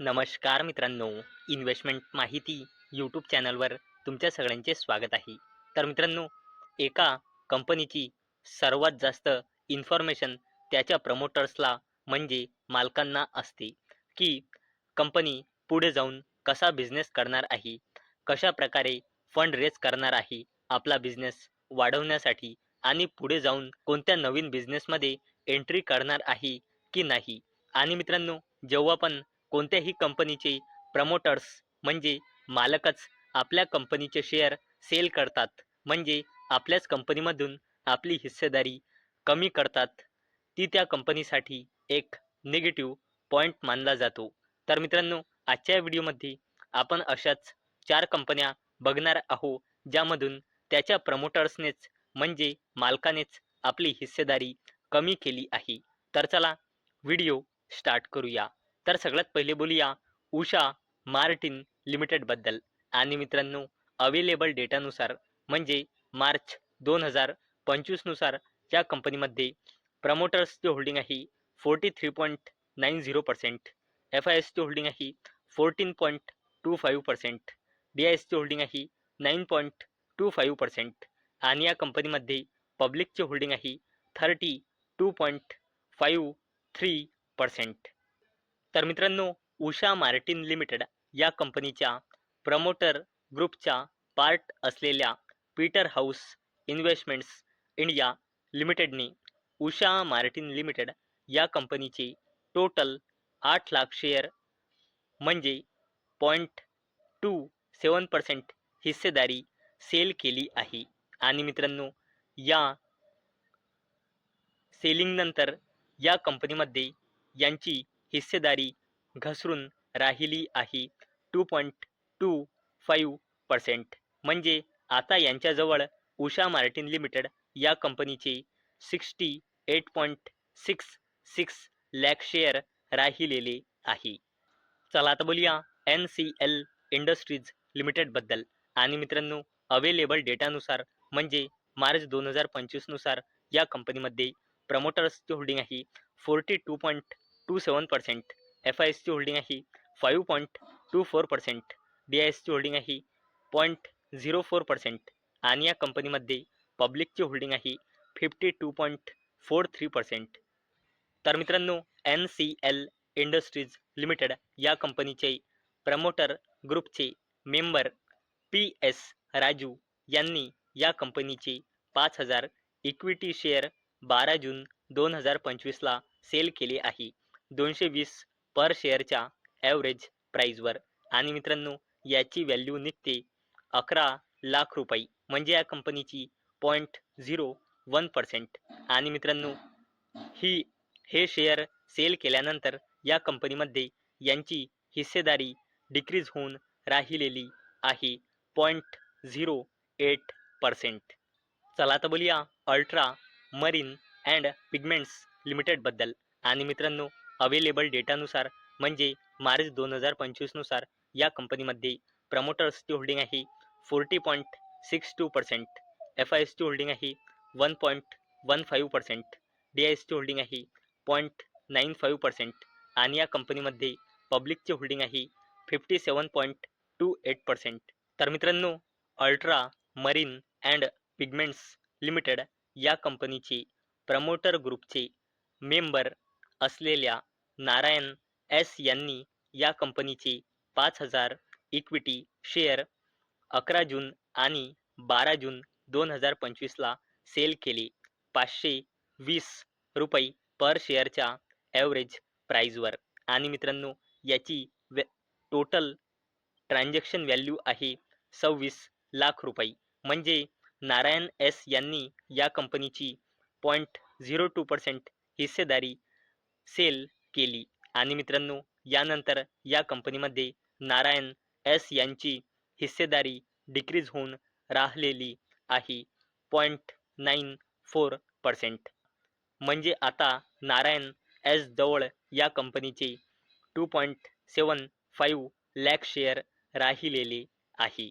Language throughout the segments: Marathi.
नमस्कार मित्रांनो इन्व्हेस्टमेंट माहिती यूट्यूब चॅनलवर तुमच्या सगळ्यांचे स्वागत आहे. तर मित्रांनो एका कंपनीची सर्वात जास्त इन्फॉर्मेशन त्याच्या प्रमोटर्सला म्हणजे मालकांना असते की कंपनी पुढे जाऊन कसा बिझनेस करणार आहे कशा प्रकारे फंड रेज करणार आहे आपला बिझनेस वाढवण्यासाठी आणि पुढे जाऊन कोणत्या नवीन बिझनेसमध्ये एंट्री करणार आहे की नाही. आणि मित्रांनो जेव्हा पण कोणत्याही कंपनीचे प्रमोटर्स म्हणजे मालकच आपल्या कंपनीचे शेअर सेल करतात म्हणजे आपल्याच कंपनीमधून आपली हिस्सेदारी कमी करतात. ती त्या कंपनीसाठी एक निगेटिव्ह पॉईंट मानला जातो. तर मित्रांनो आजच्या व्हिडिओमध्ये आपण अशाच चार कंपन्या बघणार आहो ज्यामधून त्याच्या प्रमोटर्सनेच म्हणजे मालकानेच आपली हिस्सेदारी कमी केली आहे. तर चला व्हिडिओ स्टार्ट करूया. तर सगळ्यात पहिले बोलूया उषा मार्टिन लिमिटेडबद्दल आणि मित्रांनो अवेलेबल डेटानुसार म्हणजे मार्च दोन हजार पंचवीसनुसार या कंपनीमध्ये प्रमोटर्सची होल्डिंग आहे forty three point nine zero percent F I एसची होल्डिंग आहे fourteen point two five percent D I एसची होल्डिंग आहे nine point two five percent आणि या कंपनीमध्ये पब्लिकची होल्डिंग आहे thirty two point five three percent तर मित्रांनो उषा मार्टिन लिमिटेड या कंपनीच्या प्रमोटर ग्रुपच्या पार्ट असलेल्या पीटर हाऊस इन्व्हेस्टमेंट्स इंडिया लिमिटेडने उषा मार्टिन लिमिटेड या कंपनीचे टोटल आठ लाख शेअर म्हणजे पॉईंट टू सेवन पर्सेंट हिस्सेदारी सेल केली आहे. आणि मित्रांनो या सेलिंगनंतर या कंपनीमध्ये यांची हिस्सेदारी घसरून राहिली आहे. Two point two five percent म्हणजे आता यांच्याजवळ उषा मार्टिन लिमिटेड या कंपनीचे sixty eight point six six lakh share राहिलेले आहे. चला आता बोलूया एन सी एल इंडस्ट्रीज लिमिटेडबद्दल आणि मित्रांनो अवेलेबल डेटानुसार म्हणजे मार्च दोन हजार पंचवीसनुसार या कंपनीमध्ये प्रमोटर्सची होल्डिंग आहे. Forty two point two seven percent F I एसची होल्डिंग आहे five point two four percent D I एसची होल्डिंग आहे पॉईंट झिरो फोर पर्सेंट आणि या कंपनीमध्ये पब्लिकची होल्डिंग आहे fifty two point four three percent. तर मित्रांनो N C L industries limited या कंपनीचे प्रमोटर ग्रुपचे मेंबर पी एस राजू यांनी या कंपनीचे पाच हजार इक्विटी शेअर बारा जून दोन हजार पंचवीसला सेल केले आहे. दोनशे वीस पर शेअरच्या ॲव्हरेज प्राईजवर आणि मित्रांनो याची व्हॅल्यू निघते अकरा लाख रुपये. म्हणजे या कंपनीची पॉईंट झिरो वन पर्सेंट आणि मित्रांनो ही हे शेअर सेल केल्यानंतर या कंपनीमध्ये यांची हिस्सेदारी डिक्रीज होऊन राहिलेली आहे पॉईंट झिरो एट पर्सेंट चला तर बोलूया अल्ट्रा मरीन अँड पिगमेंट्स लिमिटेडबद्दल आणि मित्रांनो अवेलेबल डेटानुसार म्हणजे मार्च दोन हजार पंचवीसनुसार या कंपनीमध्ये प्रमोटर्सची होल्डिंग आहे forty point six two percent F I एसची होल्डिंग आहे one point one five percent D I एसची होल्डिंग आहे पॉईंट नाईन फाईव्ह पर्सेंट आणि या कंपनीमध्ये पब्लिकची होल्डिंग आहे fifty seven point two eight percent तर मित्रांनो ultra marine and pigments limited या कंपनीचे प्रमोटर ग्रुपचे मेंबर असलेल्या नारायण एस यांनी या कंपनीचे पाच हजार इक्विटी शेअर अकरा जून आणि बारा जून दोन हजार पंचवीसला सेल केले. पाचशे वीस रुपये पर शेअरच्या ॲव्हरेज प्राईजवर आणि मित्रांनो याची व्य टोटल ट्रान्झॅक्शन व्हॅल्यू आहे सव्वीस लाख रुपये. म्हणजे नारायण एस यांनी या कंपनीची पॉईंट झिरो टू पर्सेंट हिस्सेदारी सेल केली. आणि मित्रांनो यानंतर या कंपनीमध्ये नारायण एस यांची हिस्सेदारी डिक्रीज होऊन राहिलेली आहे. पॉईंट नाईन फोर पर्सेंट म्हणजे आता नारायण एस जवळ या कंपनीचे two point seven five lakh share राहिलेले आहे.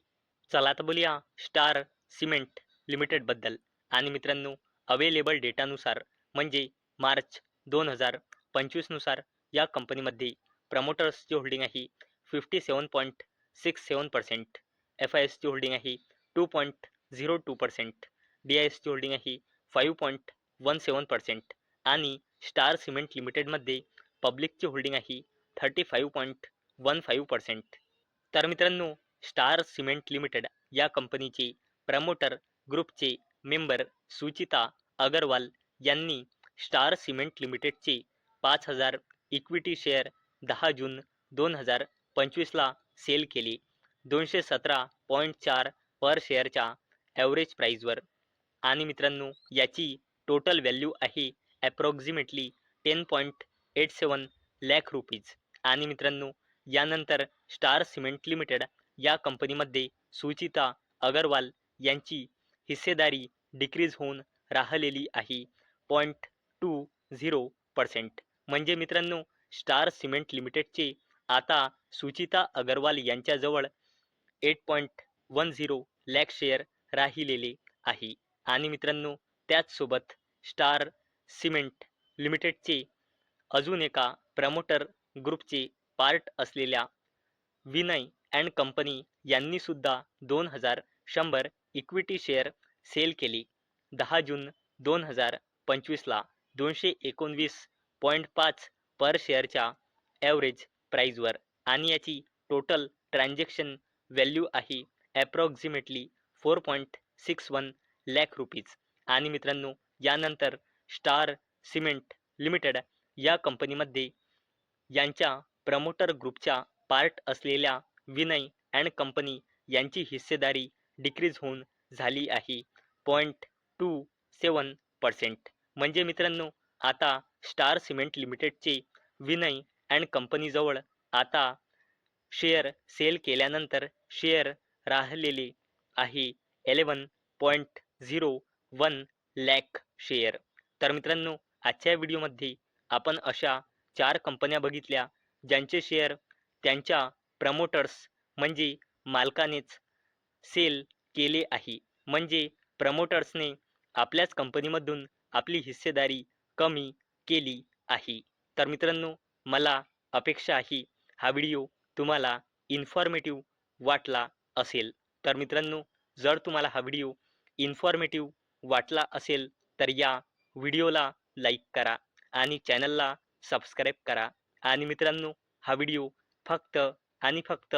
चला तर बोलूया स्टार सिमेंट लिमिटेडबद्दल. आणि मित्रांनो अवेलेबल डेटानुसार म्हणजे मार्च दोन हजार पंचवीसनुसार या कंपनीमध्ये प्रमोटर्सची होल्डिंग आहे fifty seven point six seven percent F I एसची होल्डिंग आहे two point zero two percent D I एसची होल्डिंग आहे five point one seven percent आणि स्टार सिमेंट लिमिटेडमध्ये पब्लिकची होल्डिंग आहे thirty five point one five percent तर मित्रांनो स्टार सिमेंट लिमिटेड या कंपनीचे प्रमोटर ग्रुपचे मेंबर सुचिता अगरवाल यांनी स्टार सिमेंट लिमिटेडचे पाच हजार इक्विटी शेअर दहा जून दोन हजार पंचवीसला सेल केले. दोनशे सतरा पॉईंट चार पर शेअरच्या ॲव्हरेज प्राईजवर आणि मित्रांनो याची टोटल व्हॅल्यू आहे approximately ten point eight seven lakh rupees आणि मित्रांनो यानंतर स्टार सिमेंट लिमिटेड या कंपनीमध्ये सुचिता अगरवाल यांची हिस्सेदारी डिक्रीज होऊन राहिलेली आहे पॉईंट टू झिरो पर्सेंट म्हणजे मित्रांनो स्टार सिमेंट लिमिटेडचे आता Suchita Agarwal यांच्याजवळ eight point one zero lakh share राहिलेले आहे. आणि मित्रांनो त्याचसोबत स्टार सिमेंट लिमिटेडचे अजून एका प्रमोटर ग्रुपचे पार्ट असलेल्या विनय अँड कंपनी यांनीसुद्धा दोन हजार शंभर इक्विटी शेअर सेल केली. दहा जून दोन हजार पंचवीसला दोनशे एकोणवीस पॉईंट पाच पर शेअरच्या ॲव्हरेज प्राईजवर आणि याची टोटल ट्रान्झॅक्शन व्हॅल्यू आहे approximately four point six one lakh rupees आणि मित्रांनो यानंतर स्टार सिमेंट लिमिटेड या कंपनीमध्ये यांच्या प्रमोटर ग्रुपच्या पार्ट असलेल्या विनय अँड कंपनी यांची हिस्सेदारी डिक्रीज होऊन झाली आहे पॉईंट टू सेवन पर्सेंट म्हणजे मित्रांनो आता स्टार सिमेंट लिमिटेडचे विनय अँड कंपनीजवळ आता शेअर सेल केल्यानंतर शेअर राहिलेले आहे eleven point zero one lakh share. तर मित्रांनो आजच्या व्हिडिओमध्ये आपण अशा चार कंपन्या बघितल्या ज्यांचे शेअर त्यांच्या प्रमोटर्स म्हणजे मालकानेच सेल केले आहे. म्हणजे प्रमोटर्सने आपल्याच कंपनीमधून आपली हिस्सेदारी कमी केली आहे. तर मित्रांनो मला अपेक्षा आहे हा व्हिडिओ तुम्हाला इन्फॉर्मेटिव्ह वाटला असेल. तर मित्रांनो जर तुम्हाला हा व्हिडिओ इन्फॉर्मेटिव्ह वाटला असेल तर या व्हिडिओला लाईक करा आणि चॅनलला सबस्क्राईब करा. आणि मित्रांनो हा व्हिडिओ फक्त आणि फक्त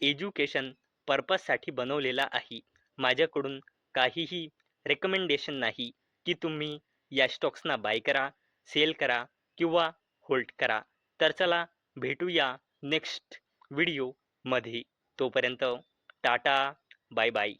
एज्युकेशन पर्पजसाठी बनवलेला आहे. माझ्याकडून काहीही रेकमेंडेशन नाही की तुम्ही या स्टॉक्सना बाय करा. सेल करा किंवा होल्ड करा. तर चला भेटूया नेक्स्ट व्हिडिओमध्ये तोपर्यंत टाटा बाय बाय.